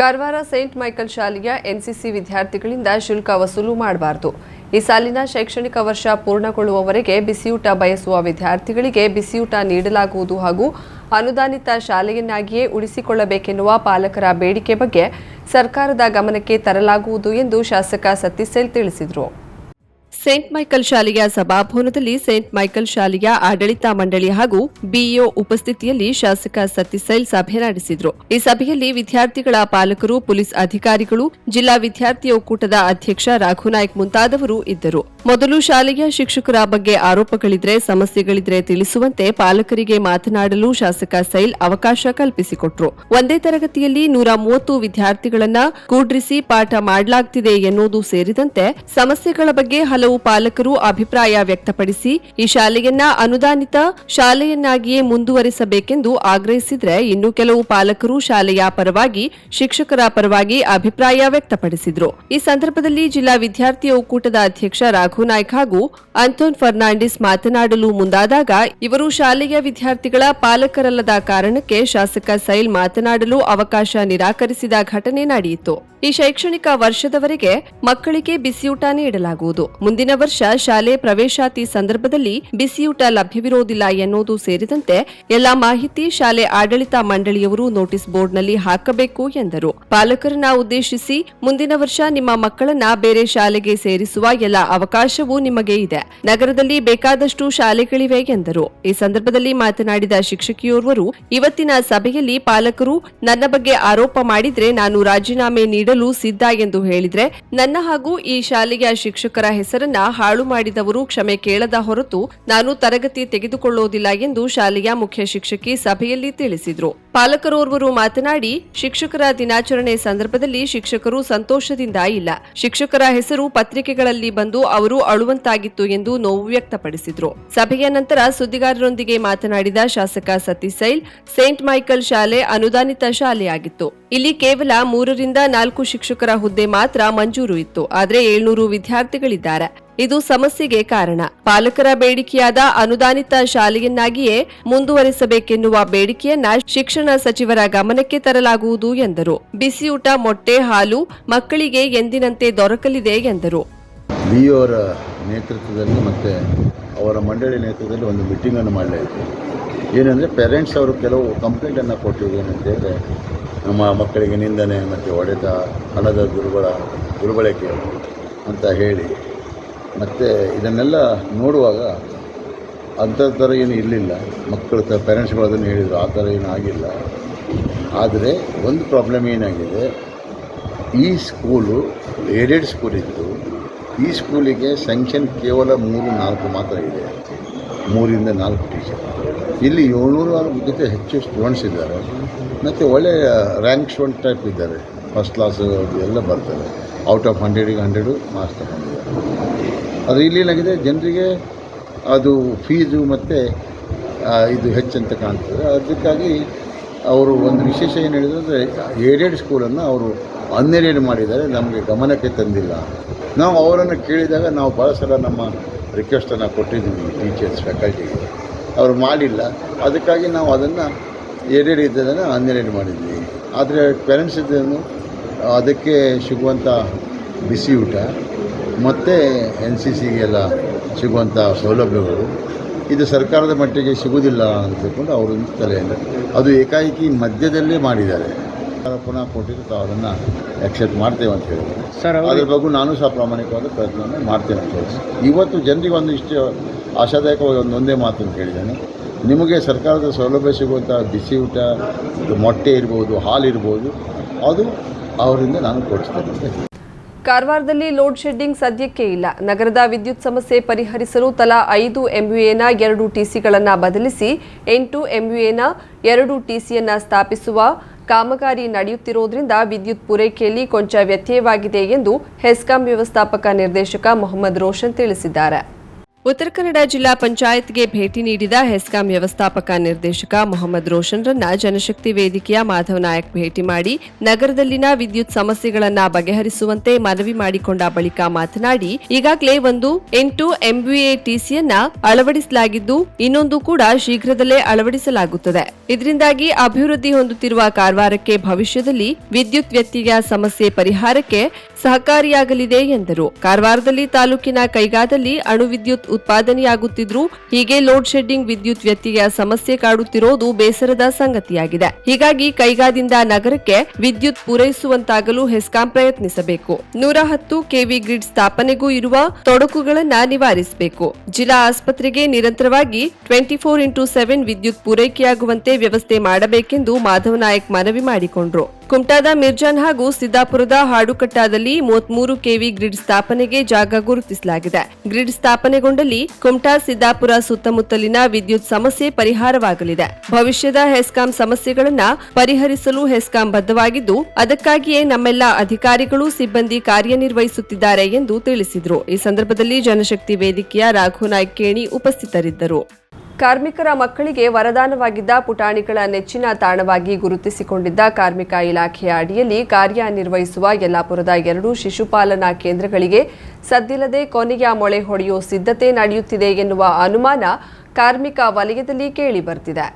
Karwar saint Michael ಶಾಲೆಯ NCC ವಿದ್ಯಾರ್ಥಿಗಳಿಂದ ಶುಲ್ಕ ವಸೂಲು ಮಾಡಬಾರದು. ಈ ಸಾಲಿನ ಶೈಕ್ಷಣಿಕ ವರ್ಷ ಪೂರ್ಣಗೊಳ್ಳುವವರೆಗೆ ಬಿಸಿಯೂಟ ಬಯಸುವ ವಿದ್ಯಾರ್ಥಿಗಳಿಗೆ ಬಿಸಿಯೂಟ ನೀಡಲಾಗುವುದು ಹಾಗೂ ಅನುದಾನಿತ ಶಾಲೆಯನ್ನಾಗಿಯೇ ಉಳಿಸಿಕೊಳ್ಳಬೇಕೆನ್ನುವ ಪಾಲಕರ ಬೇಡಿಕೆ ಬಗ್ಗೆ ಸರ್ಕಾರದ ಗಮನಕ್ಕೆ ತರಲಾಗುವುದು ಎಂದು ಶಾಸಕ ಸತೀಸೆಲ್ ತಿಳಿಸಿದರು. ಸೇಂಟ್ ಮೈಕಲ್ ಶಾಲೆಯ ಸಭಾಭವನದಲ್ಲಿ ಸೇಂಟ್ ಮೈಕಲ್ ಶಾಲೆಯ ಆಡಳಿತ ಮಂಡಳಿ ಹಾಗೂ ಬಿಇಒ ಉಪಸ್ಥಿತಿಯಲ್ಲಿ ಶಾಸಕ ಸತೀಸೈಲ್ ಸಭೆ ನಡೆಸಿದರು. ಈ ಸಭೆಯಲ್ಲಿ ವಿದ್ಯಾರ್ಥಿಗಳ ಪಾಲಕರು, ಪೊಲೀಸ್ ಅಧಿಕಾರಿಗಳು, ಜಿಲ್ಲಾ ವಿದ್ಯಾರ್ಥಿ ಒಕ್ಕೂಟದ ಅಧ್ಯಕ್ಷ ರಾಘುನಾಯ್ಕ್ ಮುಂತಾದವರು ಇದ್ದರು. ಮೊದಲು ಶಾಲೆಯ ಶಿಕ್ಷಕರ ಬಗ್ಗೆ ಆರೋಪಗಳಿದ್ರೆ, ಸಮಸ್ಯೆಗಳಿದ್ರೆ ತಿಳಿಸುವಂತೆ ಪಾಲಕರಿಗೆ ಮಾತನಾಡಲು ಶಾಸಕ ಸೈಲ್ ಅವಕಾಶ ಕಲ್ಪಿಸಿಕೊಟ್ರು. ಒಂದೇ ತರಗತಿಯಲ್ಲಿ ನೂರ ಮೂವತ್ತು ವಿದ್ಯಾರ್ಥಿಗಳನ್ನ ಕೂಡ್ರಿಸಿ ಪಾಠ ಮಾಡಲಾಗ್ತಿದೆ ಎನ್ನುವುದು ಸೇರಿದಂತೆ ಸಮಸ್ಯೆಗಳ ಬಗ್ಗೆ ಹಲವು ಪಾಲಕರು ಅಭಿಪ್ರಾಯ ವ್ಯಕ್ತಪಡಿಸಿ, ಈ ಶಾಲೆಯನ್ನ ಅನುದಾನಿತ ಶಾಲೆಯನ್ನಾಗಿಯೇ ಮುಂದುವರಿಸಬೇಕೆಂದು ಆಗ್ರಹಿಸಿದ್ರೆ ಇನ್ನು ಕೆಲವು ಪಾಲಕರು ಶಾಲೆಯ ಪರವಾಗಿ, ಶಿಕ್ಷಕರ ಪರವಾಗಿ ಅಭಿಪ್ರಾಯ ವ್ಯಕ್ತಪಡಿಸಿದ್ರು. ಈ ಸಂದರ್ಭದಲ್ಲಿ ಜಿಲ್ಲಾ ವಿದ್ಯಾರ್ಥಿ ಒಕ್ಕೂಟದ ಅಧ್ಯಕ್ಷ ರಾಘುನಾಯ್ಕ್ ಹಾಗೂ ಅಂತೋನ್ ಫರ್ನಾಂಡಿಸ್ ಮಾತನಾಡಲು ಮುಂದಾದಾಗ, ಇವರು ಶಾಲೆಯ ವಿದ್ಯಾರ್ಥಿಗಳ ಪಾಲಕರಲ್ಲದ ಕಾರಣಕ್ಕೆ ಶಾಸಕ ಸೈಲ್ ಮಾತನಾಡಲು ಅವಕಾಶ ನಿರಾಕರಿಸಿದ ಘಟನೆ ನಡೆಯಿತು. ಈ ಶೈಕ್ಷಣಿಕ ವರ್ಷದವರೆಗೆ ಮಕ್ಕಳಿಗೆ ಬಿಸಿಯೂಟ ನೀಡಲಾಗುವುದು. ಮುಂದಿನ ವರ್ಷ ಶಾಲೆ ಪ್ರವೇಶಾತಿ ಸಂದರ್ಭದಲ್ಲಿ ಬಿಸಿಯೂಟ ಲಭ್ಯವಿರುವುದಿಲ್ಲ ಎನ್ನುವುದು ಸೇರಿದಂತೆ ಎಲ್ಲಾ ಮಾಹಿತಿ ಶಾಲೆ ಆಡಳಿತ ಮಂಡಳಿಯವರು ನೋಟಿಸ್ ಬೋರ್ಡ್ನಲ್ಲಿ ಹಾಕಬೇಕು ಎಂದರು. ಪಾಲಕರನ್ನ ಉದ್ದೇಶಿಸಿ ಮುಂದಿನ ವರ್ಷ ನಿಮ್ಮ ಮಕ್ಕಳನ್ನ ಬೇರೆ ಶಾಲೆಗೆ ಸೇರಿಸುವ ಎಲ್ಲ ಅವಕಾಶವೂ ನಿಮಗೆ ಇದೆ. ನಗರದಲ್ಲಿ ಬೇಕಾದಷ್ಟು ಶಾಲೆಗಳಿವೆ ಎಂದರು. ಈ ಸಂದರ್ಭದಲ್ಲಿ ಮಾತನಾಡಿದ ಶಿಕ್ಷಕಿಯೋರ್ವರು, ಇವತ್ತಿನ ಸಭೆಯಲ್ಲಿ ಪಾಲಕರು ನನ್ನ ಬಗ್ಗೆ ಆರೋಪ ಮಾಡಿದ್ರೆ ನಾನು ರಾಜೀನಾಮೆ ನೀಡಲು ಸಿದ್ಧ ಎಂದು ಹೇಳಿದ್ರೆ ನನ್ನ ಹಾಗೂ ಈ ಶಾಲೆಯ ಶಿಕ್ಷಕರ ಹೆಸರನ್ನ ಹಾಳು ಮಾಡಿದವರು ಕ್ಷಮೆ ಕೇಳದ ಹೊರತು ನಾನು ತರಗತಿ ತೆಗೆದುಕೊಳ್ಳುವುದಿಲ್ಲ ಎಂದು ಶಾಲೆಯ ಮುಖ್ಯ ಶಿಕ್ಷಕಿ ಸಭೆಯಲ್ಲಿ ತಿಳಿಸಿದ್ರು. ಪಾಲಕರೋರ್ವರು ಮಾತನಾಡಿ, ಶಿಕ್ಷಕರ ದಿನಾಚರಣೆ ಸಂದರ್ಭದಲ್ಲಿ ಶಿಕ್ಷಕರು ಸಂತೋಷದಿಂದ ಇಲ್ಲ. ಶಿಕ್ಷಕರ ಹೆಸರು ಪತ್ರಿಕೆಗಳಲ್ಲಿ ಬಂದು ಅವರು ಅಳುವಂತಾಗಿತ್ತು ಎಂದು ನೋವು ವ್ಯಕ್ತಪಡಿಸಿದ್ರು. ಸಭೆಯ ನಂತರ ಸುದ್ದಿಗಾರರೊಂದಿಗೆ ಮಾತನಾಡಿದ ಶಾಸಕ ಸತೀಸೈಲ್ ಸೇಂಟ್ ಮೈಕಲ್ ಶಾಲೆ ಅನುದಾನಿತ ಶಾಲೆಯಾಗಿತ್ತು. ಇಲ್ಲಿ ಕೇವಲ ಮೂರರಿಂದ ನಾಲ್ಕು ಶಿಕ್ಷಕರ ಹುದ್ದೆ ಮಾತ್ರ ಮಂಜೂರು ಇತ್ತು. ಆದರೆ ಏಳ್ನೂರು ವಿದ್ಯಾರ್ಥಿಗಳಿದ್ದಾರೆ. ಇದು ಸಮಸ್ಯೆಗೆ ಕಾರಣ. ಪಾಲಕರ ಬೇಡಿಕೆಯಾದ ಅನುದಾನಿತ ಶಾಲೆಯನ್ನಾಗಿಯೇ ಮುಂದುವರಿಸಬೇಕೆನ್ನುವ ಬೇಡಿಕೆಯನ್ನ ಶಿಕ್ಷಣ ಸಚಿವರ ಗಮನಕ್ಕೆ ತರಲಾಗುವುದು ಎಂದರು. ಬಿಸಿಯೂಟ, ಮೊಟ್ಟೆ, ಹಾಲು ಮಕ್ಕಳಿಗೆ ಎಂದಿನಂತೆ ದೊರಕಲಿದೆ ಎಂದರು. ಬಿ ಅವರ ನೇತೃತ್ವದಲ್ಲಿ ಮತ್ತು ಅವರ ಮಂಡಳಿ ನೇತೃತ್ವದಲ್ಲಿ ಒಂದು ಮೀಟಿಂಗನ್ನು ಮಾಡಲಾಯಿತು. ಏನಂದರೆ ಪೇರೆಂಟ್ಸ್ ಅವರು ಕೆಲವು ಕಂಪ್ಲೇಂಟನ್ನು ಕೊಟ್ಟಿದ್ದು ಏನಂತ ಹೇಳಿದ್ರೆ, ನಮ್ಮ ಮಕ್ಕಳಿಗೆ ನಿಂದನೆ ಮತ್ತು ಹೊಡೆತ ಹಣದ ದುರ್ಬಳ ದುರ್ಬಳಕೆ ಅಂತ ಹೇಳಿ ಮತ್ತು ಇದನ್ನೆಲ್ಲ ನೋಡುವಾಗ ಅಂಥ ಥರ ಏನು ಇರಲಿಲ್ಲ. ಮಕ್ಕಳು ತ ಪೇರೆಂಟ್ಸ್ಗಳು ಅದನ್ನು ಹೇಳಿದರು, ಆ ಥರ ಏನೂ ಆಗಿಲ್ಲ. ಆದರೆ ಒಂದು ಪ್ರಾಬ್ಲಮ್ ಏನಾಗಿದೆ, ಈ ಸ್ಕೂಲು ಏಡೆಡ್ ಸ್ಕೂಲ್ ಇತ್ತು. ಈ ಸ್ಕೂಲಿಗೆ ಸ್ಯಾಂಕ್ಷನ್ ಕೇವಲ ಮೂರು, ನಾಲ್ಕು ಮಾತ್ರ ಇದೆ. ಮೂರಿಂದ ನಾಲ್ಕು ಟೀಚರ್ ಇಲ್ಲಿ ಏಳ್ನೂರು ಜೊತೆ ಹೆಚ್ಚು ಸ್ಟೂಡೆಂಟ್ಸ್ ಇದ್ದಾರೆ. ಮತ್ತು ಒಳ್ಳೆಯ ರ್ಯಾಂಕ್ ಸ್ಟೂಡೆಂಟ್ ಟೈಪ್ ಇದ್ದಾರೆ. ಫಸ್ಟ್ ಕ್ಲಾಸ್ ಎಲ್ಲ ಬರ್ತಾರೆ. ಔಟ್ ಆಫ್ ಹಂಡ್ರೆಡಿಗೆ ಹಂಡ್ರೆಡು ಮಾರ್ಕ್ಸ್ ತಗೊಂಡಿದ್ದಾರೆ ಆದರೆ ಇಲ್ಲಿ ಏನಾಗಿದೆ? ಜನರಿಗೆ ಅದು ಫೀಸು ಮತ್ತು ಇದು ಹೆಚ್ಚಂತ ಕಾಣ್ತದೆ. ಅದಕ್ಕಾಗಿ ಅವರು ಒಂದು ವಿಶೇಷ ಏನು ಹೇಳಿದ್ರೆ ಏಡೆಡ್ ಸ್ಕೂಲನ್ನು ಅವರು ಹನ್ನೆರಡು ಮಾಡಿದ್ದಾರೆ. ನಮಗೆ ಗಮನಕ್ಕೆ ತಂದಿಲ್ಲ. ನಾವು ಅವರನ್ನು ಕೇಳಿದಾಗ ನಾವು ಭಾಳ ಸಲ ನಮ್ಮ ರಿಕ್ವೆಸ್ಟನ್ನು ಕೊಟ್ಟಿದ್ದೀವಿ ಟೀಚರ್ಸ್ ಫ್ಯಾಕಲ್ಟಿಗೆ ಅವರು ಮಾಡಿಲ್ಲ. ಅದಕ್ಕಾಗಿ ನಾವು ಅದನ್ನು ಏಡೆಡ್ ಇದ್ದದನ್ನು ಹನ್ನೆರಡು ಮಾಡಿದ್ವಿ. ಆದರೆ ಪೇರೆಂಟ್ಸ್ ಇದನ್ನು ಅದಕ್ಕೆ ಸಿಗುವಂಥ ಬಿಸಿ ಊಟ ಮತ್ತು ಎನ್ ಸಿ ಸಿಗೆಲ್ಲ ಸಿಗುವಂಥ ಸೌಲಭ್ಯಗಳು. ಇದು ಸರ್ಕಾರದ ಮಟ್ಟಿಗೆ ಸಿಗುವುದಿಲ್ಲ ಅಂತಕೊಂಡು ತಿಳ್ಕೊಂಡು ಅವರು ತಲೆಯಲ್ಲಿ ಅದು ಏಕಾಏಕಿ ಮಧ್ಯದಲ್ಲೇ ಮಾಡಿದ್ದಾರೆ. ಪುನಃ ಕೊಟ್ಟಿದ್ದು ತಾವು ಅದನ್ನು ಎಕ್ಸೆಪ್ಟ್ ಮಾಡ್ತೇವೆ ಅಂತ ಹೇಳಿದ್ದಾರೆ ಸರ್ ಅದ್ರ ಬಗ್ಗೆ ನಾನು ಸಹ ಪ್ರಾಮಾಣಿಕವಾದ ಪ್ರಯತ್ನವನ್ನು ಮಾಡ್ತೇನೆ ಅಂತ ಹೇಳಿ ಇವತ್ತು ಜನರಿಗೆ ಒಂದಿಷ್ಟು ಇಷ್ಟು ಆಶಾದಾಯಕವಾಗಿ ಒಂದೊಂದೇ ಒಂದೇ ಅಂತ ಕೇಳಿದ್ದೇನೆ ನಿಮಗೆ ಸರ್ಕಾರದ ಸೌಲಭ್ಯ ಸಿಗುವಂಥ ಬಿಸಿ ಊಟ ಮೊಟ್ಟೆ ಇರ್ಬೋದು ಹಾಲು ಇರ್ಬೋದು ಅದು ಅವರಿಂದ ನಾನು ಕೊಡಿಸ್ತೇನೆ ಕಾರವಾರದಲ್ಲಿ ಲೋಡ್ ಶೆಡ್ಡಿಂಗ್ ಸದ್ಯಕ್ಕೆ ಇಲ್ಲ. ನಗರದ ವಿದ್ಯುತ್ ಸಮಸ್ಯೆ ಪರಿಹರಿಸಲು ತಲಾ ಐದು ಎಂಯುಎನ ಎರಡು ಟಿಸಿಗಳನ್ನು ಬದಲಿಸಿ ಎಂಟು ಎಂಯುಎನ ಎರಡು ಟಿಸಿಯನ್ನ ಸ್ಥಾಪಿಸುವ ಕಾಮಗಾರಿ ನಡೆಯುತ್ತಿರುವುದರಿಂದ ವಿದ್ಯುತ್ ಪೂರೈಕೆಯಲ್ಲಿ ಕೊಂಚ ವ್ಯತ್ಯಯವಾಗಿದೆ ಎಂದು ಹೆಸ್ಕಾಂ ವ್ಯವಸ್ಥಾಪಕ ನಿರ್ದೇಶಕ ಮೊಹಮ್ಮದ್ ರೋಷನ್ ತಿಳಿಸಿದ್ದಾರೆ. ಉತ್ತರ ಕನ್ನಡ ಜಿಲ್ಲಾ ಪಂಚಾಯತ್ಗೆ ಭೇಟಿ ನೀಡಿದ ಹೆಸ್ಕಾಂ ವ್ಯವಸ್ಥಾಪಕ ನಿರ್ದೇಶಕ ಮೊಹಮ್ಮದ್ ರೋಷನ್ರನ್ನ ಜನಶಕ್ತಿ ವೇದಿಕೆಯ ಮಾಧವ್ ನಾಯಕ್ ಭೇಟಿ ಮಾಡಿ ನಗರದಲ್ಲಿನ ವಿದ್ಯುತ್ ಸಮಸ್ಯೆಗಳನ್ನು ಬಗೆಹರಿಸುವಂತೆ ಮನವಿ ಮಾಡಿಕೊಂಡ ಬಳಿಕ ಮಾತನಾಡಿ, ಈಗಾಗಲೇ ಒಂದು ಎಂಟು ಎಂಬಿಎ ಟಿಸಿಯನ್ನ ಅಳವಡಿಸಲಾಗಿದ್ದು, ಇನ್ನೊಂದು ಕೂಡ ಶೀಘ್ರದಲ್ಲೇ ಅಳವಡಿಸಲಾಗುತ್ತದೆ. ಇದರಿಂದಾಗಿ ಅಭಿವೃದ್ಧಿ ಹೊಂದುತ್ತಿರುವ ಕಾರವಾರಕ್ಕೆ ಭವಿಷ್ಯದಲ್ಲಿ ವಿದ್ಯುತ್ ವ್ಯತ್ಯಯ ಸಮಸ್ಯೆ ಪರಿಹಾರಕ್ಕೆ ಸಹಕಾರಿಯಾಗಲಿದೆ ಎಂದರು. ಕಾರವಾರದಲ್ಲಿ ತಾಲೂಕಿನ ಕೈಗಾದಲ್ಲಿ ಅಣು ವಿದ್ಯುತ್ ಉತ್ಪಾದನೆಯಾಗುತ್ತಿದ್ರೂ ಹೀಗೆ ಲೋಡ್ ಶೆಡ್ಡಿಂಗ್ ವಿದ್ಯುತ್ ವ್ಯತ್ಯಯ ಸಮಸ್ಯೆ ಕಾಡುತ್ತಿರೋದು ಬೇಸರದ ಸಂಗತಿಯಾಗಿದೆ. ಹೀಗಾಗಿ ಕೈಗಾದಿಂದ ನಗರಕ್ಕೆ ವಿದ್ಯುತ್ ಪೂರೈಸುವಂತಾಗಲು ಹೆಸ್ಕಾಂ ಪ್ರಯತ್ನಿಸಬೇಕು. ನೂರ ಹತ್ತು ಕೆವಿ ಗ್ರಿಡ್ ಸ್ಥಾಪನೆಗೂ ಇರುವ ತೊಡಕುಗಳನ್ನ ನಿವಾರಿಸಬೇಕು. ಜಿಲ್ಲಾ ಆಸ್ಪತ್ರೆಗೆ ನಿರಂತರವಾಗಿ ಟ್ವೆಂಟಿ ಫೋರ್ ಇಂಟು ಸೆವೆನ್ ವಿದ್ಯುತ್ ಪೂರೈಕೆಯಾಗುವಂತೆ ವ್ಯವಸ್ಥೆ ಮಾಡಬೇಕೆಂದು ಮಾಧವ ನಾಯಕ್ ಮನವಿ ಮಾಡಿಕೊಂಡ್ರು. ಕುಮಟಾದ ಮಿರ್ಜಾನ್ ಹಾಗೂ ಸಿದ್ದಾಪುರದ ಹಾಡುಕಟ್ಟಾದಲ್ಲಿ ಮೂವತ್ಮೂರು ಕೆವಿ ಗ್ರಿಡ್ ಸ್ಥಾಪನೆಗೆ ಜಾಗ ಗುರುತಿಸಲಾಗಿದೆ. ಗ್ರಿಡ್ ಸ್ಥಾಪನೆಗೊಂಡಲ್ಲಿ ಕುಮಟಾ, ಸಿದ್ದಾಪುರ ಸುತ್ತಮುತ್ತಲಿನ ವಿದ್ಯುತ್ ಸಮಸ್ಯೆ ಪರಿಹಾರವಾಗಲಿದೆ. ಭವಿಷ್ಯದ ಹೆಸ್ಕಾಂ ಸಮಸ್ಯೆಗಳನ್ನು ಪರಿಹರಿಸಲು ಹೆಸ್ಕಾಂ ಬದ್ಧವಾಗಿದ್ದು, ಅದಕ್ಕಾಗಿಯೇ ನಮ್ಮೆಲ್ಲ ಅಧಿಕಾರಿಗಳು, ಸಿಬ್ಬಂದಿ ಕಾರ್ಯನಿರ್ವಹಿಸುತ್ತಿದ್ದಾರೆ ಎಂದು ತಿಳಿಸಿದರು. ಈ ಸಂದರ್ಭದಲ್ಲಿ ಜನಶಕ್ತಿ ವೇದಿಕೆಯ ರಾಘು ನಾಯ್ಕೇಣಿ ಉಪಸ್ಥಿತರಿದ್ದರು. ಕಾರ್ಮಿಕರ ಮಕ್ಕಳಿಗೆ ವರದಾನವಾಗಿದ್ದ ಪುಟಾಣಿಗಳ ನೆಚ್ಚಿನ ತಾಣವಾಗಿ ಗುರುತಿಸಿಕೊಂಡಿದ್ದ ಕಾರ್ಮಿಕ ಇಲಾಖೆಯ ಅಡಿಯಲ್ಲಿ ಕಾರ್ಯನಿರ್ವಹಿಸುವ ಯಲ್ಲಾಪುರದ ಎರಡು ಶಿಶುಪಾಲನಾ ಕೇಂದ್ರಗಳಿಗೆ ಸದ್ದಿಲ್ಲದೆ ಕೊನೆಯ ಮೊಳೆ ಹೊಡೆಯುವ ಸಿದ್ಧತೆ ನಡೆಯುತ್ತಿದೆ ಎನ್ನುವ ಅನುಮಾನ ಕಾರ್ಮಿಕ ವಲಯದಲ್ಲಿ ಕೇಳಿಬರ್ತಿದೆ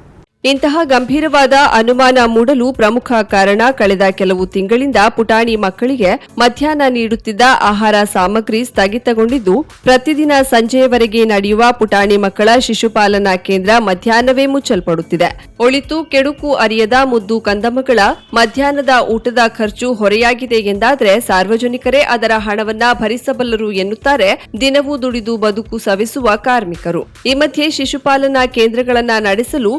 ಇಂತಹ ಗಂಭೀರವಾದ ಅನುಮಾನ ಮೂಡಲು ಪ್ರಮುಖ ಕಾರಣ ಕಳೆದ ಕೆಲವು ತಿಂಗಳಿಂದ ಪುಟಾಣಿ ಮಕ್ಕಳಿಗೆ ಮಧ್ಯಾಹ್ನ ನೀಡುತ್ತಿದ್ದ ಆಹಾರ ಸಾಮಗ್ರಿ ಸ್ಥಗಿತಗೊಂಡಿದ್ದು, ಪ್ರತಿದಿನ ಸಂಜೆಯವರೆಗೆ ನಡೆಯುವ ಪುಟಾಣಿ ಮಕ್ಕಳ ಶಿಶುಪಾಲನಾ ಕೇಂದ್ರ ಮಧ್ಯಾಹ್ನವೇ ಮುಚ್ಚಲ್ಪಡುತ್ತಿದೆ. ಒಳಿತು ಕೆಡುಕು ಅರಿಯದ ಮುದ್ದು ಕಂದಮಗಳ ಮಧ್ಯಾಹ್ನದ ಊಟದ ಖರ್ಚು ಹೊರೆಯಾಗಿದೆ ಎಂದಾದರೆ ಸಾರ್ವಜನಿಕರೇ ಅದರ ಹಣವನ್ನ ಭರಿಸಬಲ್ಲರು ಎನ್ನುತ್ತಾರೆ ದಿನವೂ ದುಡಿದು ಬದುಕು ಸವಿಸುವ ಕಾರ್ಮಿಕರು. ಈ ಮಧ್ಯೆ ಶಿಶುಪಾಲನಾ ಕೇಂದ್ರಗಳನ್ನು ನಡೆಸಲು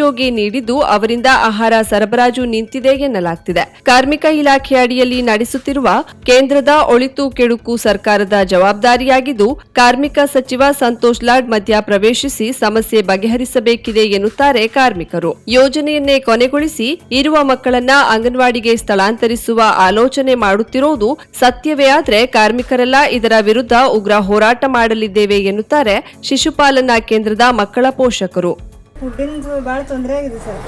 ಎನ್ಜಿಒಗೆ ನೀಡಿದ್ದು ಅವರಿಂದ ಆಹಾರ ಸರಬರಾಜು ನಿಂತಿದೆ ಎನ್ನಲಾಗ್ತಿದೆ. ಕಾರ್ಮಿಕ ಇಲಾಖೆ ಅಡಿಯಲ್ಲಿ ನಡೆಸುತ್ತಿರುವ ಕೇಂದ್ರದ ಒಳಿತು ಕೆಡುಕು ಸರ್ಕಾರದ ಜವಾಬ್ದಾರಿಯಾಗಿದ್ದು, ಕಾರ್ಮಿಕ ಸಚಿವ ಸಂತೋಷ್ ಲಾಡ್ ಮಧ್ಯ ಪ್ರವೇಶಿಸಿ ಸಮಸ್ಯೆ ಬಗೆಹರಿಸಬೇಕಿದೆ ಎನ್ನುತ್ತಾರೆ ಕಾರ್ಮಿಕರು. ಯೋಜನೆಯನ್ನೇ ಕೊನೆಗೊಳಿಸಿ ಇರುವ ಮಕ್ಕಳನ್ನ ಅಂಗನವಾಡಿಗೆ ಸ್ಥಳಾಂತರಿಸುವ ಆಲೋಚನೆ ಮಾಡುತ್ತಿರುವುದು ಸತ್ಯವೇ ಆದರೆ ಕಾರ್ಮಿಕರೆಲ್ಲ ಇದರ ವಿರುದ್ಧ ಉಗ್ರ ಹೋರಾಟ ಮಾಡಲಿದ್ದೇವೆ ಎನ್ನುತ್ತಾರೆ ಶಿಶುಪಾಲನಾ ಕೇಂದ್ರದ ಮಕ್ಕಳ ಪೋಷಕರು. ಫುಡ್ಡಿಂದು ಭಾಳ ತೊಂದರೆ ಆಗಿದೆ ಸರ್.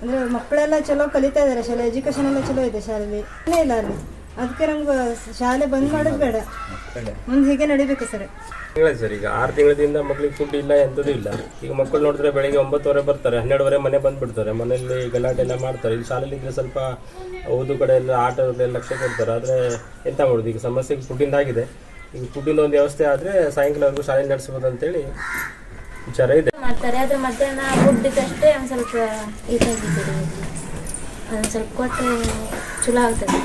ಅಂದರೆ ಮಕ್ಕಳೆಲ್ಲ ಚಲೋ ಕಲಿತಾ ಇದ್ದಾರೆ ಶಾಲೆ ಎಜುಕೇಷನ್ ಎಲ್ಲ ಚಲೋ ಇದೆ ಶಾಲೆಯಲ್ಲಿ ಏನೇ ಇಲ್ಲ ಅಲ್ಲಿ. ಅದಕ್ಕೆ ನಮ್ಗೆ ಶಾಲೆ ಬಂದ್ ಮಾಡೋದು ಬೇಡ. ಮುಂದೆ ಹೀಗೆ ನಡಿಬೇಕು ಸರ್. ಸರ್ ಈಗ ಆರು ತಿಂಗಳಿಂದ ಮಕ್ಳಿಗೆ ಫುಡ್ ಇಲ್ಲ ಎಂಥದ್ದು ಇಲ್ಲ. ಈಗ ಮಕ್ಕಳು ನೋಡಿದ್ರೆ ಬೆಳಿಗ್ಗೆ ಒಂಬತ್ತುವರೆ ಬರ್ತಾರೆ ಹನ್ನೆರಡುವರೆ ಮನೆ ಬಂದ್ಬಿಡ್ತಾರೆ. ಮನೆಯಲ್ಲಿ ಗಲಾಟೆ ಎಲ್ಲ ಮಾಡ್ತಾರೆ. ಇಲ್ಲಿ ಶಾಲೆಯಲ್ಲಿ ಇದ್ರೆ ಸ್ವಲ್ಪ ಓದು ಕಡೆ ಎಲ್ಲ ಆಟದಲ್ಲಿ ಲಕ್ಷ್ಯ ಕೊಡ್ತಾರೆ. ಆದರೆ ಎಂತ ಮಾಡೋದು? ಈಗ ಸಮಸ್ಯೆಗೆ ಫುಡ್ಡಿಂದ ಆಗಿದೆ. ಈಗ ಫುಡ್ಡಿನ ಒಂದು ವ್ಯವಸ್ಥೆ ಆದರೆ ಸಾಯಂಕಾಲವರೆಗೂ ಶಾಲೆ ನಡೆಸ್ಬೋದು ಅಂತೇಳಿ ವಿಚಾರ ಇದೆ. ಮಾಡ್ತಾರೆ ಆದ್ರೆ ಮಧ್ಯಾಹ್ನ ಫುಡ್ಡಿಗಷ್ಟೇ ಒಂದು ಸ್ವಲ್ಪ ಇದಾಗಿದ್ದೀರಿ ಒಂದು ಸ್ವಲ್ಪ ಕೊಟ್ಟರೆ ಚಲೋ ಆಗ್ತದೆ.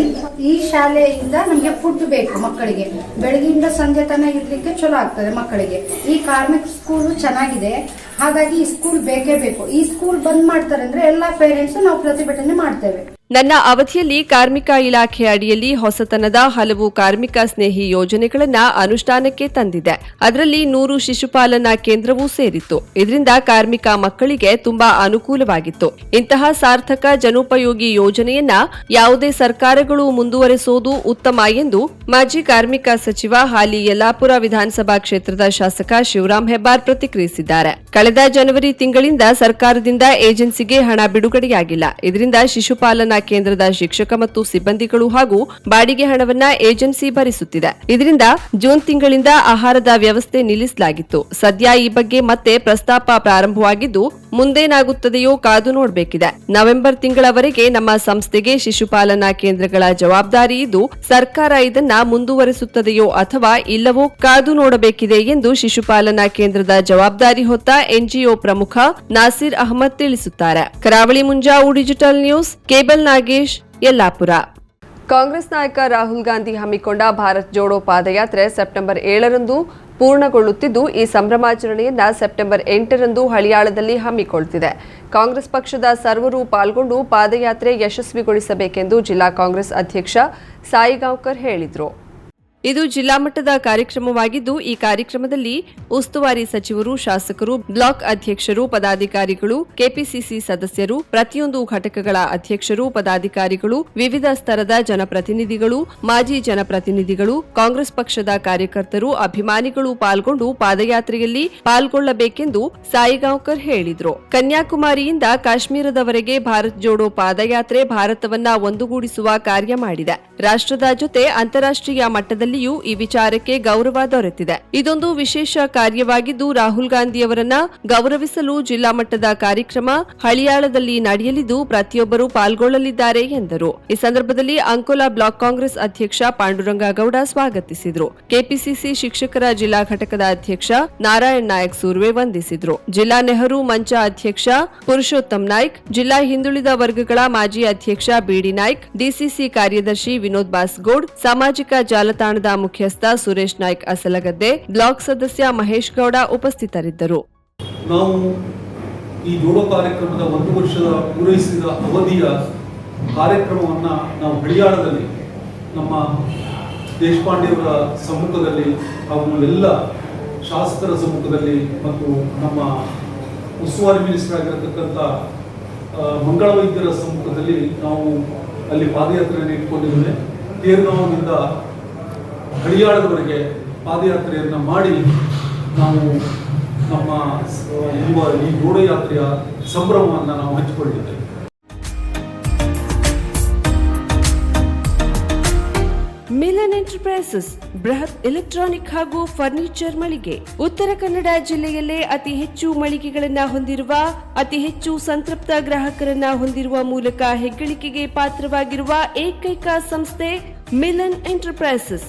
ಈ- ಈ ಶಾಲೆಯಿಂದ ನಮಗೆ ಫುಡ್ ಬೇಕು ಮಕ್ಕಳಿಗೆ. ಬೆಳಗಿಂದ ಸಂಜೆ ತನಕ ಇರ್ಲಿಕ್ಕೆ ಚಲೋ ಆಗ್ತದೆ ಮಕ್ಕಳಿಗೆ. ಈ ಕಾರ್ಮಿಕ ಸ್ಕೂಲು ಚೆನ್ನಾಗಿದೆ. ಹಾಗಾಗಿ ಈ ಸ್ಕೂಲ್ ಬೇಕೇ ಬೇಕು. ಈ ಸ್ಕೂಲ್ ಬಂದ್ ಮಾಡ್ತಾರೆ ಅಂದ್ರೆ ಎಲ್ಲಾ ಪೇರೆಂಟ್ಸ್ ನಾವು ಪ್ರತಿಭಟನೆ ಮಾಡ್ತೇವೆ. ನನ್ನ ಅವಧಿಯಲ್ಲಿ ಕಾರ್ಮಿಕ ಇಲಾಖೆ ಅಡಿಯಲ್ಲಿ ಹೊಸತನದ ಹಲವು ಕಾರ್ಮಿಕ ಸ್ನೇಹಿ ಯೋಜನೆಗಳನ್ನು ಅನುಷ್ಠಾನಕ್ಕೆ ತಂದಿದೆ. ಅದರಲ್ಲಿ ನೂರು ಶಿಶುಪಾಲನಾ ಕೇಂದ್ರವೂ ಸೇರಿತ್ತು. ಇದರಿಂದ ಕಾರ್ಮಿಕ ಮಕ್ಕಳಿಗೆ ತುಂಬಾ ಅನುಕೂಲವಾಗಿತ್ತು. ಇಂತಹ ಸಾರ್ಥಕ ಜನೋಪಯೋಗಿ ಯೋಜನೆಯನ್ನ ಯಾವುದೇ ಸರ್ಕಾರಗಳು ಮುಂದುವರೆಸೋದು ಉತ್ತಮ ಎಂದು ಮಾಜಿ ಕಾರ್ಮಿಕ ಸಚಿವ ಹಾಲಿ ಯಲ್ಲಾಪುರ ವಿಧಾನಸಭಾ ಕ್ಷೇತ್ರದ ಶಾಸಕ ಶಿವರಾಮ್ ಹೆಬ್ಬಾರ್ ಪ್ರತಿಕ್ರಿಯಿಸಿದ್ದಾರೆ. ಕಳೆದ ಜನವರಿ ತಿಂಗಳಿಂದ ಸರ್ಕಾರದಿಂದ ಏಜೆನ್ಸಿಗೆ ಹಣ ಬಿಡುಗಡೆಯಾಗಿಲ್ಲ. ಇದರಿಂದ ಶಿಶುಪಾಲನಾ ಕೇಂದ್ರದ ಶಿಕ್ಷಕ ಮತ್ತು ಸಿಬ್ಬಂದಿಗಳು ಹಾಗೂ ಬಾಡಿಗೆ ಹಣವನ್ನ ಏಜೆನ್ಸಿ ಭರಿಸುತ್ತಿದೆ. ಇದರಿಂದ ಜೂನ್ ತಿಂಗಳಿಂದ ಆಹಾರದ ವ್ಯವಸ್ಥೆ ನಿಲ್ಲಿಸಲಾಗಿತ್ತು. ಸದ್ಯ ಈ ಬಗ್ಗೆ ಮತ್ತೆ ಪ್ರಸ್ತಾಪ ಪ್ರಾರಂಭವಾಗಿದ್ದು, ಮುಂದೇನಾಗುತ್ತದೆಯೋ ಕಾದು ನೋಡಬೇಕಿದೆ. ನವೆಂಬರ್ ತಿಂಗಳವರೆಗೆ ನಮ್ಮ ಸಂಸ್ಥೆಗೆ ಶಿಶುಪಾಲನಾ ಕೇಂದ್ರಗಳ ಜವಾಬ್ದಾರಿ ಇದ್ದು ಸರ್ಕಾರ ಇದನ್ನ ಮುಂದುವರೆಸುತ್ತದೆಯೋ ಅಥವಾ ಇಲ್ಲವೋ ಕಾದು ನೋಡಬೇಕಿದೆ ಎಂದು ಶಿಶುಪಾಲನಾ ಕೇಂದ್ರದ ಜವಾಬ್ದಾರಿ ಹೊತ್ತ ಎನ್ಜಿಒ ಪ್ರಮುಖ ನಾಸಿರ್ ಅಹಮದ್ ತಿಳಿಸುತ್ತಾರೆ. Karavali Munjavu digital news, cable Nagesh, Yellapur. Congress ನಾಯಕ ರಾಹುಲ್ ಗಾಂಧಿ ಹಮ್ಮಿಕೊಂಡ ಭಾರತ್ ಜೋಡೋ ಪಾದಯಾತ್ರೆ ಸೆಪ್ಟೆಂಬರ್ ಏಳರಂದು ಪೂರ್ಣಗೊಳ್ಳುತ್ತಿದ್ದು, ಈ ಸಂಭ್ರಮಾಚರಣೆಯನ್ನ ಸೆಪ್ಟೆಂಬರ್ ಎಂಟರಂದು ಹಳಿಯಾಳದಲ್ಲಿ ಹಮ್ಮಿಕೊಳ್ತಿದೆ. ಕಾಂಗ್ರೆಸ್ ಪಕ್ಷದ ಸರ್ವರು ಪಾಲ್ಗೊಂಡು ಪಾದಯಾತ್ರೆ ಯಶಸ್ವಿಗೊಳಿಸಬೇಕೆಂದು ಜಿಲ್ಲಾ ಕಾಂಗ್ರೆಸ್ ಅಧ್ಯಕ್ಷ ಸಾಯಿಗಾಂವ್ಕರ್ ಹೇಳಿದರು. ಇದು ಜಿಲ್ಲಾ ಮಟ್ಟದ ಕಾರ್ಯಕ್ರಮವಾಗಿದ್ದು, ಈ ಕಾರ್ಯಕ್ರಮದಲ್ಲಿ ಉಸ್ತುವಾರಿ ಸಚಿವರು, ಶಾಸಕರು, ಬ್ಲಾಕ್ ಅಧ್ಯಕ್ಷರು, ಪದಾಧಿಕಾರಿಗಳು, ಕೆಪಿಸಿಸಿ ಸದಸ್ಯರು, ಪ್ರತಿಯೊಂದು ಘಟಕಗಳ ಅಧ್ಯಕ್ಷರು, ಪದಾಧಿಕಾರಿಗಳು, ವಿವಿಧ ಸ್ತರದ ಜನಪ್ರತಿನಿಧಿಗಳು, ಮಾಜಿ ಜನಪ್ರತಿನಿಧಿಗಳು, ಕಾಂಗ್ರೆಸ್ ಪಕ್ಷದ ಕಾರ್ಯಕರ್ತರು, ಅಭಿಮಾನಿಗಳು ಪಾಲ್ಗೊಂಡು ಪಾದಯಾತ್ರೆಯಲ್ಲಿ ಪಾಲ್ಗೊಳ್ಳಬೇಕೆಂದು ಸಾಯಿಗಾಂವ್ಕರ್ ಹೇಳಿದರು. ಕನ್ಯಾಕುಮಾರಿಯಿಂದ ಕಾಶ್ಮೀರದವರೆಗೆ ಭಾರತ್ ಜೋಡೋ ಪಾದಯಾತ್ರೆ ಭಾರತವನ್ನ ಒಂದುಗೂಡಿಸುವ ಕಾರ್ಯ ಮಾಡಿದೆ. ರಾಷ್ಟ್ರದ ಜೊತೆ ಅಂತಾರಾಷ್ಟ್ರೀಯ ಮಟ್ಟದಲ್ಲಿಯೂ ಈ ವಿಚಾರಕ್ಕೆ ಗೌರವ ದೊರೆತಿದೆ. ಇದೊಂದು ವಿಶೇಷ ಕಾರ್ಯವಾಗಿದ್ದು ರಾಹುಲ್ ಗಾಂಧಿಯವರನ್ನ ಗೌರವಿಸಲು ಜಿಲ್ಲಾ ಮಟ್ಟದ ಕಾರ್ಯಕ್ರಮ ಹಳಿಯಾಳದಲ್ಲಿ ನಡೆಯಲಿದ್ದು ಪ್ರತಿಯೊಬ್ಬರು ಪಾಲ್ಗೊಳ್ಳಲಿದ್ದಾರೆ ಎಂದರು. ಈ ಸಂದರ್ಭದಲ್ಲಿ ಅಂಕೋಲಾ ಬ್ಲಾಕ್ ಕಾಂಗ್ರೆಸ್ ಅಧ್ಯಕ್ಷ ಪಾಂಡುರಂಗ ಗೌಡ ಸ್ವಾಗತಿಸಿದ್ರು. ಕೆಪಿಸಿಸಿ ಶಿಕ್ಷಕರ ಜಿಲ್ಲಾ ಘಟಕದ ಅಧ್ಯಕ್ಷ ನಾರಾಯಣ್ ನಾಯಕ್ ಸೂರ್ವೆ ವಂದಿಸಿದ್ರು. ಜಿಲ್ಲಾ ನೆಹರು ಮಂಚ ಅಧ್ಯಕ್ಷ ಪುರುಷೋತ್ತಮ್ ನಾಯ್ಕ್, ಜಿಲ್ಲಾ ಹಿಂದುಳಿದ ವರ್ಗಗಳ ಮಾಜಿ ಅಧ್ಯಕ್ಷ ಬಿಡಿ ನಾಯ್ಕ್, ಡಿಸಿಸಿ ಕಾರ್ಯದರ್ಶಿ ವಿನೋದ್ ಬಾಸ್ಗೌಡ್, ಸಾಮಾಜಿಕ ಜಾಲತಾಣದ ಮುಖ್ಯಸ್ಥ ಸುರೇಶ್ ನಾಯ್ಕ್ ಅಸಲಗದ್ದೆ ಬ್ಲಾಕ್ ಸದಸ್ಯ ಮಹೇಶ್ ಗೌಡ ಉಪಸ್ಥಿತರಿದ್ದರು. ನಾವು ಈ ಜೋಡೋ ಕಾರ್ಯಕ್ರಮದ ಒಂದು ವರ್ಷದ ಪೂರೈಸಿದ ಅವಧಿಯ ಕಾರ್ಯಕ್ರಮವನ್ನು ನಾವು ಹಳಿಯಾಳದಲ್ಲಿ ನಮ್ಮ ದೇಶಪಾಂಡೆಯವರ ಸಮ್ಮುಖದಲ್ಲಿ ಹಾಗೂ ಎಲ್ಲ ಶಾಸಕರ ಸಮ್ಮುಖದಲ್ಲಿ ಮತ್ತು ನಮ್ಮ ಉಸ್ತುವಾರಿ ಮಿನಿಸ್ಟರ್ ಆಗಿರತಕ್ಕಂಥ ಮಂಗಳ ವೈದ್ಯರ ಸಮ್ಮುಖದಲ್ಲಿ ನಾವು ಅಲ್ಲಿ ಪಾದಯಾತ್ರೆಯನ್ನು ಇಟ್ಕೊಂಡಿದ್ದೇವೆ. ತೇರ್ಗಾಂವದಿಂದ ಹಳಿಯಾಳದವರೆಗೆ ಪಾದಯಾತ್ರೆಯನ್ನು ಮಾಡಿ ನಾವು ನಮ್ಮ ಯುವ ಈ ಜೋಡೋ ಯಾತ್ರೆಯ ಸಂಭ್ರಮವನ್ನು ನಾವು ಹಂಚಿಕೊಂಡಿದ್ದೇವೆ ಮಿಲನ್ ಎಂಟರ್ಪ್ರೈಸಸ್, ಬೃಹತ್ ಎಲೆಕ್ಟ್ರಾನಿಕ್ ಹಾಗೂ ಫರ್ನಿಚರ್ ಮಳಿಗೆ. ಉತ್ತರ ಕನ್ನಡ ಜಿಲ್ಲೆಯಲ್ಲೇ ಅತಿ ಹೆಚ್ಚು ಮಳಿಗೆಗಳನ್ನು ಹೊಂದಿರುವ, ಅತಿ ಹೆಚ್ಚು ಸಂತೃಪ್ತ ಗ್ರಾಹಕರನ್ನ ಹೊಂದಿರುವ ಮೂಲಕ ಹೆಗ್ಗಳಿಕೆಗೆ ಪಾತ್ರವಾಗಿರುವ ಏಕೈಕ ಸಂಸ್ಥೆ ಮಿಲನ್ ಎಂಟರ್ಪ್ರೈಸಸ್.